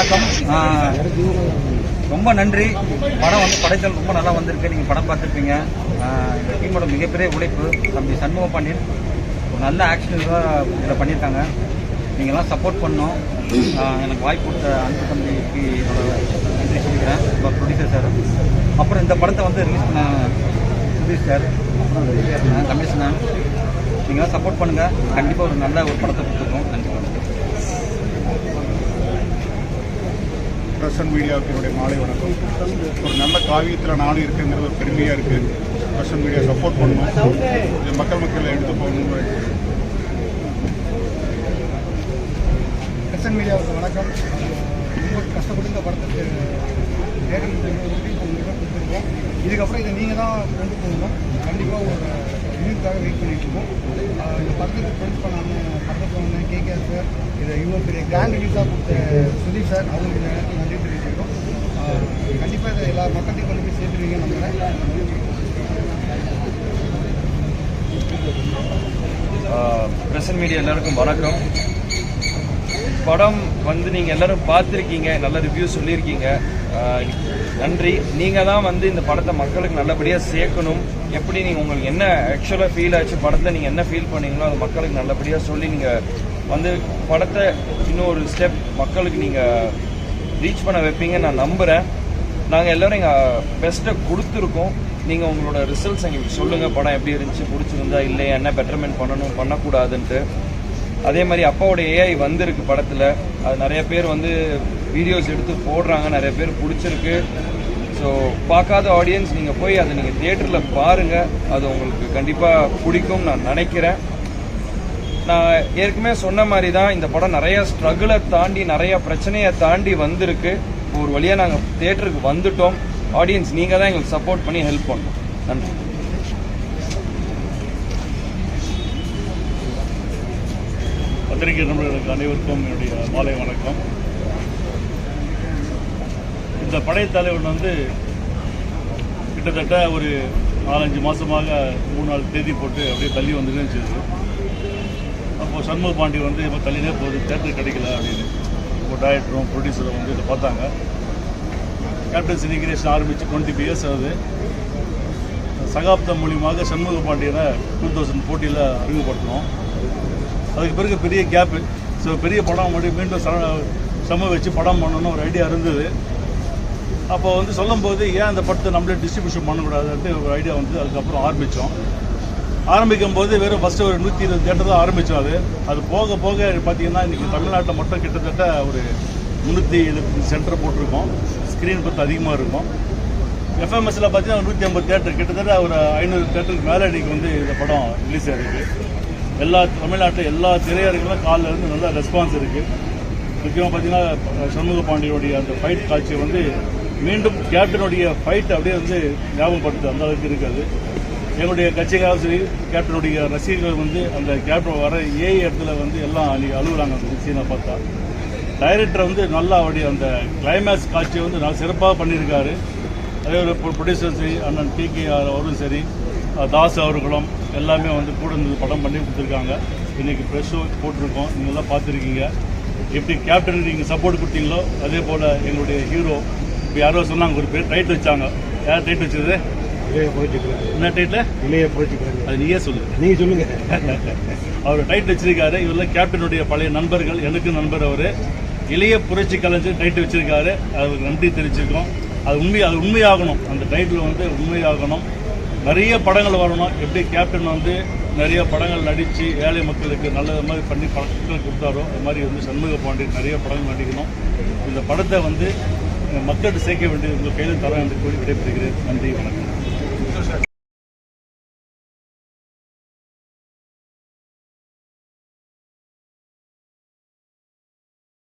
வணக்கம். ரொம்ப நன்றி. படம் வந்து படைத்தல் ரொம்ப நல்லா வந்திருக்கு. நீங்கள் படம் பார்த்துருப்பீங்க. இந்த டீமோட மிகப்பெரிய உழைப்பு தம்பி சண்முக பாண்டியன். ஒரு நல்ல ஆக்ஷன் இதில் பண்ணியிருக்காங்க. நீங்கள்லாம் சப்போர்ட் பண்ணோம் எனக்கு வாய்ப்பு கொடுத்த அன்பு தம்பிக்கு என்னோட நன்றி சொல்லிக்கிறேன். இப்போ ப்ரொடியூசர் சார் அப்புறம் இந்த படத்தை வந்து ரிலீஸ் பண்ண சுதீஷ் சார் அப்புறம் கமிஷனர். நீங்களாம் சப்போர்ட் பண்ணுங்கள் கண்டிப்பாக ஒரு நல்ல ஒரு படத்தை கொடுத்துருக்கோம். நன்றி. வணக்கம். பிரசன் மாலை வணக்கம். ஒரு நல்ல காவியத்தில் நானும் இருக்குங்கிறது ஒரு பெருமையாக இருக்குது பிரசன் மீடியா சப்போர்ட் பண்ணணும் இது மக்கள் மக்கள் எடுத்து போகணும் பிரசன் மீடியாவுக்கு வணக்கம். ரொம்ப கஷ்டப்பட்டு இந்த படத்துக்கு நேரம் கொடுத்துருக்கோம். இதுக்கப்புறம் இதை நீங்கள் தான் கொண்டு போகணும். கண்டிப்பாக ஒரு ரிவ்யூக்காக வெயிட் பண்ணிட்டு இருக்கோம். இந்த படத்துக்கு ஃப்ரெண்ட்ஸ் பண்ணாமல் படத்துக்கு வந்த கேகேஆர் சார் இதை இவ்வளோ பெரிய கிராண்ட் ரிலீஸாக கொடுத்த சுதீப் சார் அவங்களுக்கு இந்த நேரத்தில் நன்றி தெரிவிச்சிருக்கோம் கண்டிப்பாக இதை எல்லா மக்கள்கிட்டையும் கொண்டு போய் சேர்த்துருவீங்க நம்புகிறேன் பிரசன்ட் மீடியா எல்லாருக்கும் வணக்கம். படம் வந்து நீங்கள் எல்லோரும் பார்த்துருக்கீங்க நல்ல ரிவ்யூ சொல்லியிருக்கீங்க. நன்றி. நீங்கள் தான் வந்து இந்த படத்தை மக்களுக்கு நல்லபடியாக சேர்க்கணும். எப்படி நீங்கள் உங்களுக்கு என்ன ஆக்சுவலாக ஃபீல் ஆச்சு படத்தை நீங்கள் என்ன ஃபீல் பண்ணீங்களோ அது மக்களுக்கு நல்லபடியாக சொல்லி நீங்கள் வந்து படத்தை இன்னும் ஒரு ஸ்டெப் மக்களுக்கு நீங்கள் ரீச் பண்ண வைப்பீங்கன்னு நான் நம்புகிறேன் நாங்கள் எல்லோரும் எங்கள் பெஸ்ட்டை கொடுத்துருக்கோம். நீங்கள் உங்களோட ரிசல்ட்ஸ் எங்களுக்கு சொல்லுங்கள் படம் எப்படி இருந்துச்சு பிடிச்சிருந்தா இல்லை என்ன பெட்டர்மெண்ட் பண்ணணும் பண்ணக்கூடாதுன்ட்டு. அதே மாதிரி அப்பாவோட ஏஐ வந்திருக்கு படத்தில். அது நிறைய பேர் வந்து வீடியோஸ் எடுத்து போடுறாங்க. நிறைய பேர் பிடிச்சிருக்கு. ஸோ பார்க்காத ஆடியன்ஸ் நீங்கள் போய் அதை நீங்கள் தியேட்டரில் பாருங்கள் அது உங்களுக்கு கண்டிப்பாக பிடிக்கும் நான் நினைக்கிறேன். நான் ஏற்கனவே சொன்ன மாதிரி தான் இந்த படம் நிறைய ஸ்ட்ரகிளை தாண்டி நிறைய பிரச்சனையை தாண்டி வந்திருக்கு. ஒரு வழியாக நாங்கள் தேட்டருக்கு வந்துட்டோம். ஆடியன்ஸ் நீங்கள் தான் எங்களுக்கு சப்போர்ட் பண்ணி ஹெல்ப் பண்ணோம் நன்றி. பத்திரிகை நண்பர்களுக்கு அனைவருக்கும் என்னுடைய மாலை வணக்கம். இந்த படைத்தலைவன் வந்து கிட்டத்தட்ட ஒரு நாலஞ்சு மாதமாக மூணு நாள் தேதி போட்டு அப்படியே தள்ளி வந்துன்னு இருந்துச்சு. அப்போது சண்முக பாண்டி வந்து இப்போ தள்ளினே போகுது தேட்டர் கிடைக்கல அப்படின்னு. இப்போ டைரக்டரும் ப்ரொடியூசரும் வந்து இதை பார்த்தாங்க. கேப்டன் இனிகிரேஷன் ஆரம்பித்து டுவெண்ட்டி இயர்ஸ் ஆகுது. சகாப்தம் மூலியமாக சண்முக பாண்டியனை டூ தௌசண்ட் ஃபோர்ட்டியில் அறிமுகப்படுத்தினோம். அதுக்கு பிறகு பெரிய கேப்பு ஸோ பெரிய படம் மட்டும் மீண்டும் ச- சம வச்சு படம் பண்ணணும்னு ஒரு ஐடியா இருந்தது. அப்போ வந்து சொல்லும்போது ஏன் அந்த படத்தை நம்மளே டிஸ்ட்ரிபியூஷன் பண்ணக்கூடாதுன்ட்டு ஒரு ஐடியா வந்து அதுக்கப்புறம் ஆரம்பித்தோம் ஆரம்பிக்கும் போது வெறும் ஃபஸ்ட்டு ஒரு நூற்றி இருபது தேட்டர் தான் ஆரம்பித்தோம் அது. அது போக போக பார்த்தீங்கன்னா இன்றைக்கி தமிழ்நாட்டில் மட்டும் கிட்டத்தட்ட ஒரு முந்நூற்றி எழுபது சென்டர் போட்டிருக்கோம். ஸ்க்ரீன் பத்து அதிகமாக இருக்கும். எஃப்எம்எஸ்ல பார்த்தீங்கன்னா நூற்றி ஐம்பது தேட்டர் கிட்டத்தட்ட ஒரு ஐநூறு தேட்டருக்கு மேலே இன்னைக்கு வந்து இந்த படம் ரிலீஸ் ஆயிருக்கு. எல்லா தமிழ்நாட்டில் எல்லா திரையரங்களும் காலில் இருந்து நல்ல ரெஸ்பான்ஸ் இருக்குது முக்கியமாக பார்த்தீங்கன்னா சண்முக பாண்டியனுடைய அந்த ஃபைட் காட்சி வந்து மீண்டும் கேப்டனுடைய ஃபைட் அப்படியே வந்து ஞாபகப்படுத்துது அந்த அளவுக்கு இருக்காது. எங்களுடைய கட்சிக்காக சரி கேப்டனுடைய ரசிகர்கள் வந்து அந்த கேப்டன் வர ஏ இடத்துல வந்து எல்லாம் அன்றைக்கி அழுகுறாங்க அந்த சீனை பார்த்தா. டைரக்டர் வந்து நல்லா அப்படி அந்த கிளைமேக்ஸ் காட்சியை வந்து நல்லா சிறப்பாக பண்ணியிருக்காரு. அதே ஒரு ப்ரொடியூசர் சரி அண்ணன் டி கே அவரும் சரி தாஸ் அவர்களும் எல்லாமே வந்து கூட இருந்து படம் பண்ணி கொடுத்துருக்காங்க. இன்றைக்கி ப்ரெஷ் போட்டிருக்கோம். நீங்கள்லாம் பார்த்துருக்கீங்க. எப்படி கேப்டன் நீங்கள் சப்போர்ட் கொடுத்தீங்களோ அதே போல் எங்களுடைய ஹீரோ இப்போ யாரோ சொன்னாங்க ஒரு பேர் டைட் வச்சாங்க. யார் டைட் வச்சது? இளைய புரிஞ்சுக்கிறேன் என்ன டைட்டில் இளைய புரிஞ்சுக்கிறேன் அது நீயே சொல்லு. நீங்க சொல்லுங்க. அவர் டைட் வச்சிருக்காரு. இவரெல்லாம் கேப்டனுடைய பழைய நண்பர்கள் எனக்கு நண்பர் அவர். இளைய புரட்சி கலைஞர் டைட் வச்சிருக்காரு. அவருக்கு நன்றி தெரிவிச்சிருக்கோம். அது உண்மை அது உண்மையாகணும். அந்த டைட்டில் வந்து உண்மையாகணும். நிறைய படங்கள் வரணும். எப்படி கேப்டன் வந்து நிறைய படங்கள் நடித்து ஏழை மக்களுக்கு நல்லது மாதிரி பண்ணி படங்கள் கொடுத்தாரோ அது மாதிரி வந்து சண்முக பாண்டியன் நிறைய படங்கள் நடிக்கணும். இந்த படத்தை வந்து மக்கள்கிட்ட சேர்க்க வேண்டியது உங்கள் கையில் தர என்று கூறி விடைபெறுகிறேன். நன்றி வணக்கம்.